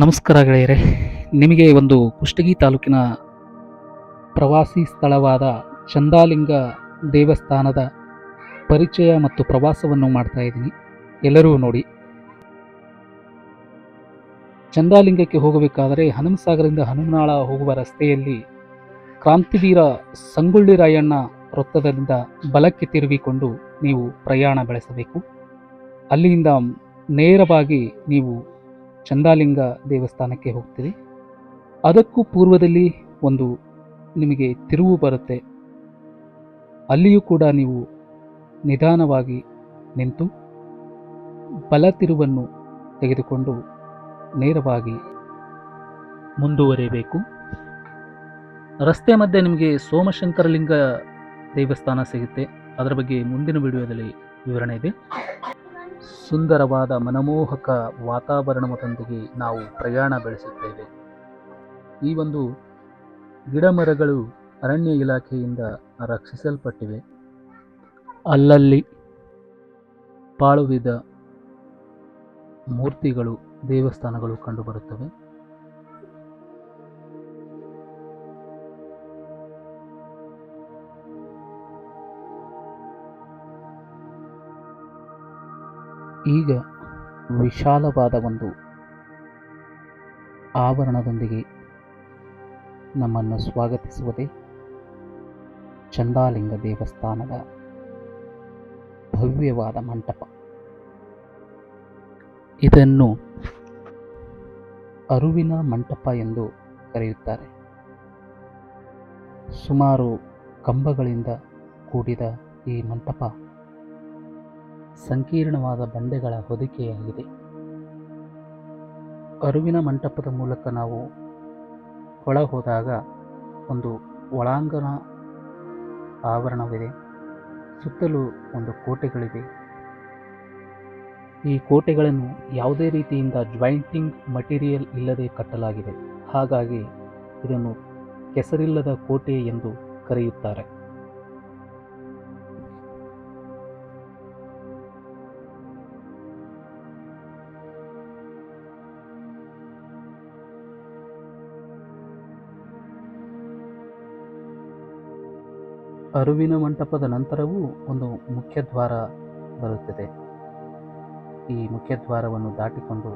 ನಮಸ್ಕಾರ ಗೆಳೆಯರೆ, ನಿಮಗೆ ಒಂದು ಕುಷ್ಟಗಿ ತಾಲೂಕಿನ ಪ್ರವಾಸಿ ಸ್ಥಳವಾದ ಚಂದಾಲಿಂಗ ದೇವಸ್ಥಾನದ ಪರಿಚಯ ಮತ್ತು ಪ್ರವಾಸವನ್ನು ಮಾಡ್ತಾ ಇದ್ದೀನಿ. ಎಲ್ಲರೂ ನೋಡಿ. ಚಂದಾಲಿಂಗಕ್ಕೆ ಹೋಗಬೇಕಾದರೆ ಹನುಮಸಾಗರದಿಂದ ಹನುಮನಾಳ ಹೋಗುವ ರಸ್ತೆಯಲ್ಲಿ ಕ್ರಾಂತಿವೀರ ಸಂಗೊಳ್ಳಿ ರಾಯಣ್ಣ ವೃತ್ತದಿಂದ ಬಲಕ್ಕೆ ತಿರುಗಿಕೊಂಡು ನೀವು ಪ್ರಯಾಣ ಬೆಳೆಸಬೇಕು. ಅಲ್ಲಿಂದ ನೇರವಾಗಿ ನೀವು ಚಂದಾಲಿಂಗ ದೇವಸ್ಥಾನಕ್ಕೆ ಹೋಗ್ತೀರಿ ಅದಕ್ಕೂ ಪೂರ್ವದಲ್ಲಿ ಒಂದು ನಿಮಗೆ ತಿರುವು ಬರುತ್ತೆ. ಅಲ್ಲಿಯೂ ಕೂಡ ನೀವು ನಿಧಾನವಾಗಿ ನಿಂತು ಬಲ ತಿರುವನ್ನು ತೆಗೆದುಕೊಂಡು ನೇರವಾಗಿ ಮುಂದುವರಿಯಬೇಕು. ರಸ್ತೆ ಮಧ್ಯೆ ನಿಮಗೆ ಸೋಮಶಂಕರಲಿಂಗ ದೇವಸ್ಥಾನ ಸಿಗುತ್ತೆ. ಅದರ ಬಗ್ಗೆ ಮುಂದಿನ ವಿಡಿಯೋದಲ್ಲಿ ವಿವರಣೆ ಇದೆ. ಸುಂದರವಾದ ಮನಮೋಹಕ ವಾತಾವರಣದೊಂದಿಗೆ ನಾವು ಪ್ರಯಾಣ ಬೆಳೆಸುತ್ತೇವೆ. ಈ ಒಂದು ಗಿಡಮರಗಳು ಅರಣ್ಯ ಇಲಾಖೆಯಿಂದ ರಕ್ಷಿಸಲ್ಪಟ್ಟಿವೆ. ಅಲ್ಲಲ್ಲಿ ಪಾಳುವಿದ ಮೂರ್ತಿಗಳು, ದೇವಸ್ಥಾನಗಳು ಕಂಡುಬರುತ್ತವೆ. ಈಗ ವಿಶಾಲವಾದ ಒಂದು ಆವರಣದೊಂದಿಗೆ ನಮ್ಮನ್ನು ಸ್ವಾಗತಿಸುವುದೇ ಚಂದಾಲಿಂಗ ದೇವಸ್ಥಾನದ ಭವ್ಯವಾದ ಮಂಟಪ. ಇದನ್ನು ಅರುವಿನ ಮಂಟಪ ಎಂದು ಕರೆಯುತ್ತಾರೆ. ಸುಮಾರು ಕಂಬಗಳಿಂದ ಕೂಡಿದ ಈ ಮಂಟಪ ಸಂಕೀರ್ಣವಾದ ಬಂಡೆಗಳ ಹೊದಿಕೆಯಾಗಿದೆ. ಅರುವಿನ ಮಂಟಪದ ಮೂಲಕ ನಾವು ಒಳ ಹೋದಾಗ ಒಂದು ಒಳಾಂಗಣ ಆವರಣವಿದೆ. ಸುತ್ತಲೂ ಒಂದು ಕೋಟೆಗಳಿವೆ. ಈ ಕೋಟೆಗಳನ್ನು ಯಾವುದೇ ರೀತಿಯಿಂದ ಜಾಯಿಂಟಿಂಗ್ ಮಟೀರಿಯಲ್ ಇಲ್ಲದೆ ಕಟ್ಟಲಾಗಿದೆ. ಹಾಗಾಗಿ ಇದನ್ನು ಕೆಸರಿಲ್ಲದ ಕೋಟೆ ಎಂದು ಕರೆಯುತ್ತಾರೆ. ಅರುವಿನ ಮಂಟಪದ ನಂತರವೂ ಒಂದು ಮುಖ್ಯದ್ವಾರ ಬರುತ್ತದೆ. ಈ ಮುಖ್ಯದ್ವಾರವನ್ನು ದಾಟಿಕೊಂಡು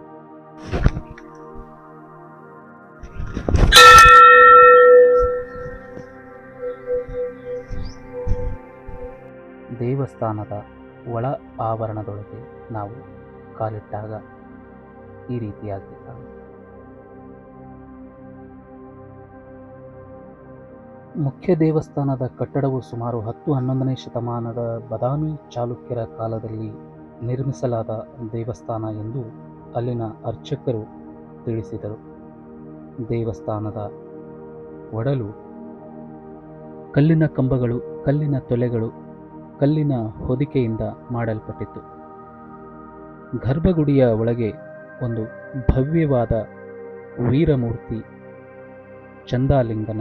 ದೇವಸ್ಥಾನದ ಒಳ ಆವರಣದೊಳಗೆ ನಾವು ಕಾಲಿಟ್ಟಾಗ ಈ ರೀತಿಯಾಗ್ತದೆ ಮುಖ್ಯ ದೇವಸ್ಥಾನದ ಕಟ್ಟಡವು ಸುಮಾರು ಹತ್ತು ಹನ್ನೊಂದನೇ ಶತಮಾನದ ಬದಾಮಿ ಚಾಲುಕ್ಯರ ಕಾಲದಲ್ಲಿ ನಿರ್ಮಿಸಲಾದ ದೇವಸ್ಥಾನ ಎಂದು ಅಲ್ಲಿನ ಅರ್ಚಕರು ತಿಳಿಸಿದರು. ದೇವಸ್ಥಾನದ ಒಡಲು, ಕಲ್ಲಿನ ಕಂಬಗಳು, ಕಲ್ಲಿನ ತೊಲೆಗಳು, ಕಲ್ಲಿನ ಹೊದಿಕೆಯಿಂದ ಮಾಡಲ್ಪಟ್ಟಿತ್ತು. ಗರ್ಭಗುಡಿಯ ಒಳಗೆ ಒಂದು ಭವ್ಯವಾದ ವೀರಮೂರ್ತಿ ಚಂದಾಲಿಂಗನ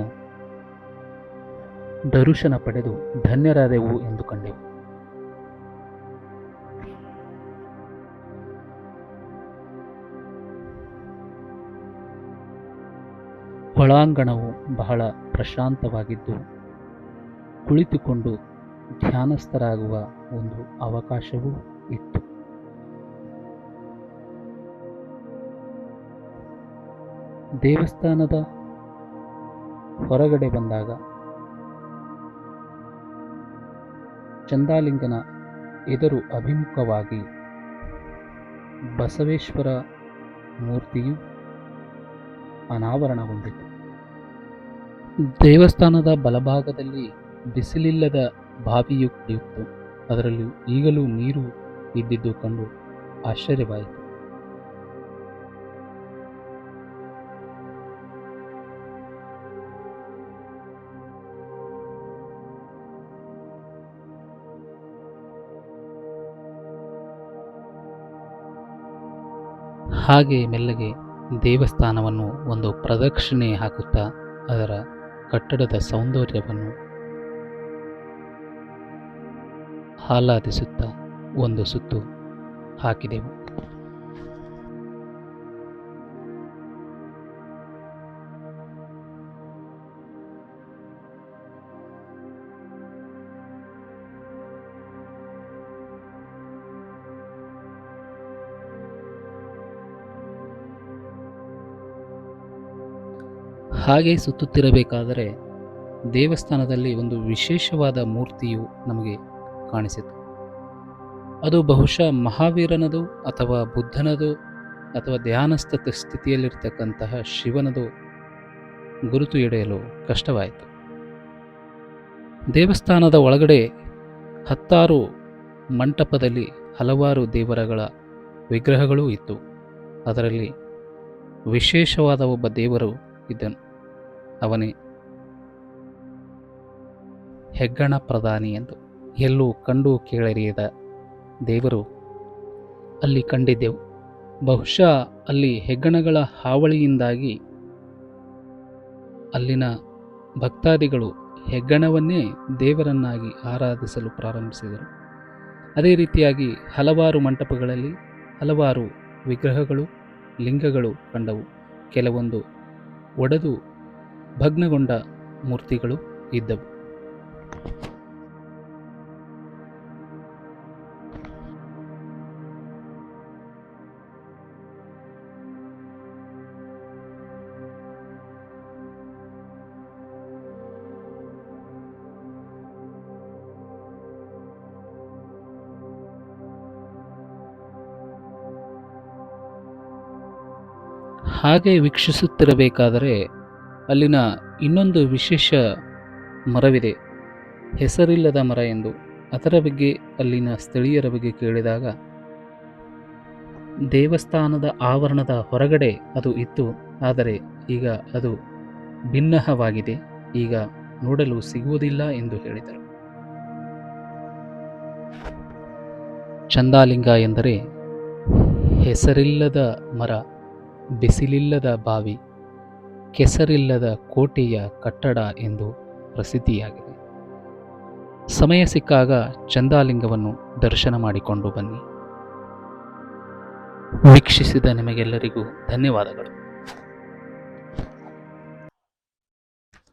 ದರ್ಶನ ಪಡೆದು ಧನ್ಯರಾದೆವು ಎಂದು ಕಂಡೆವು. ಒಳಾಂಗಣವು ಬಹಳ ಪ್ರಶಾಂತವಾಗಿದ್ದು ಕುಳಿತುಕೊಂಡು ಧ್ಯಾನಸ್ಥರಾಗುವ ಒಂದು ಅವಕಾಶವೂ ಇತ್ತು. ದೇವಸ್ಥಾನದ ಹೊರಗಡೆ ಬಂದಾಗ ಚಂದಾಲಿಂಗನ ಎದುರು ಅಭಿಮುಖವಾಗಿ ಬಸವೇಶ್ವರ ಮೂರ್ತಿಯು ಅನಾವರಣಗೊಂಡಿತು. ದೇವಸ್ಥಾನದ ಬಲಭಾಗದಲ್ಲಿ ಬಿಸಿಲಿಲ್ಲದ ಬಾವಿಯು ಕುಡಿಯಿತು ಅದರಲ್ಲಿ ಈಗಲೂ ನೀರು ಇದ್ದಿದ್ದು ಕಂಡು ಆಶ್ಚರ್ಯವಾಯಿತು. ಹಾಗೆ ಮೆಲ್ಲಗೆ ದೇವಸ್ಥಾನವನ್ನು ಒಂದು ಪ್ರದಕ್ಷಿಣೆ ಹಾಕುತ್ತಾ ಅದರ ಕಟ್ಟಡದ ಸೌಂದರ್ಯವನ್ನು ಆಹ್ಲಾದಿಸುತ್ತಾ ಒಂದು ಸುತ್ತು ಹಾಕಿದೆವು. ಹಾಗೆ ಸುತ್ತುತ್ತಿರಬೇಕಾದರೆ ದೇವಸ್ಥಾನದಲ್ಲಿ ಒಂದು ವಿಶೇಷವಾದ ಮೂರ್ತಿಯು ನಮಗೆ ಕಾಣಿಸಿತು. ಅದು ಬಹುಶಃ ಮಹಾವೀರನದು ಅಥವಾ ಬುದ್ಧನದು ಅಥವಾ ಧ್ಯಾನಸ್ಥ ಸ್ಥಿತಿಯಲ್ಲಿರ್ತಕ್ಕಂತಹ ಶಿವನದು ಗುರುತು ಹಿಡಿಯಲು ಕಷ್ಟವಾಯಿತು. ದೇವಸ್ಥಾನದ ಒಳಗಡೆ ಹತ್ತಾರು ಮಂಟಪದಲ್ಲಿ ಹಲವಾರು ದೇವರಗಳ ವಿಗ್ರಹಗಳೂ ಇತ್ತು. ಅದರಲ್ಲಿ ವಿಶೇಷವಾದ ಒಬ್ಬ ದೇವರು ಇದ್ದನು. ಅವನೇ. ಹೆಗ್ಗಣ ಪ್ರಧಾನಿ ಎಂದು ಎಲ್ಲೂ ಕಂಡು ಕೇಳರಿಯದ ದೇವರು, ಅಲ್ಲಿ ಕಂಡಿದ್ದೆವು. ಬಹುಶಃ ಅಲ್ಲಿ ಹೆಗ್ಗಣಗಳ ಹಾವಳಿಯಿಂದಾಗಿ ಅಲ್ಲಿನ ಭಕ್ತಾದಿಗಳು ಹೆಗ್ಗಣವನ್ನೇ ದೇವರನ್ನಾಗಿ ಆರಾಧಿಸಲು ಪ್ರಾರಂಭಿಸಿದರು. ಅದೇ ರೀತಿಯಾಗಿ ಹಲವಾರು ಮಂಟಪಗಳಲ್ಲಿ ಹಲವಾರು ವಿಗ್ರಹಗಳು, ಲಿಂಗಗಳು ಕಂಡವು. ಕೆಲವೊಂದು ಒಡೆದು ಭಗ್ನಗೊಂಡ ಮೂರ್ತಿಗಳು ಇದ್ದವು. ಹಾಗೆ ವೀಕ್ಷಿಸುತ್ತಿರಬೇಕಾದರೆ ಅಲ್ಲಿನ ಇನ್ನೊಂದು ವಿಶೇಷ ಮರವಿದೆ. ಹೆಸರಿಲ್ಲದ ಮರ ಎಂದು ಅದರ ಬಗ್ಗೆ ಅಲ್ಲಿನ ಸ್ಥಳೀಯರ ಬಗ್ಗೆ ಕೇಳಿದಾಗ, ದೇವಸ್ಥಾನದ ಆವರಣದ ಹೊರಗಡೆ ಅದು ಇತ್ತು, ಆದರೆ ಈಗ ಅದು ಭಿನ್ನಹವಾಗಿದೆ ಈಗ ನೋಡಲು ಸಿಗುವುದಿಲ್ಲ ಎಂದು ಹೇಳಿದರು. ಚಂದಾಲಿಂಗ ಎಂದರೆ, ಹೆಸರಿಲ್ಲದ ಮರ, ಬಿಸಿಲಿಲ್ಲದ ಬಾವಿ. ಕೆಸರಿಲ್ಲದ ಕೋಟೆಯ ಕಟ್ಟಡ ಎಂದು ಪ್ರಸಿದ್ಧಿಯಾಗಿದೆ. ಸಮಯ ಸಿಕ್ಕಾಗ ಚಂದಾಲಿಂಗವನ್ನು ದರ್ಶನ ಮಾಡಿಕೊಂಡು ಬನ್ನಿ. ವೀಕ್ಷಿಸಿದ ನಿಮಗೆಲ್ಲರಿಗೂ ಧನ್ಯವಾದಗಳು.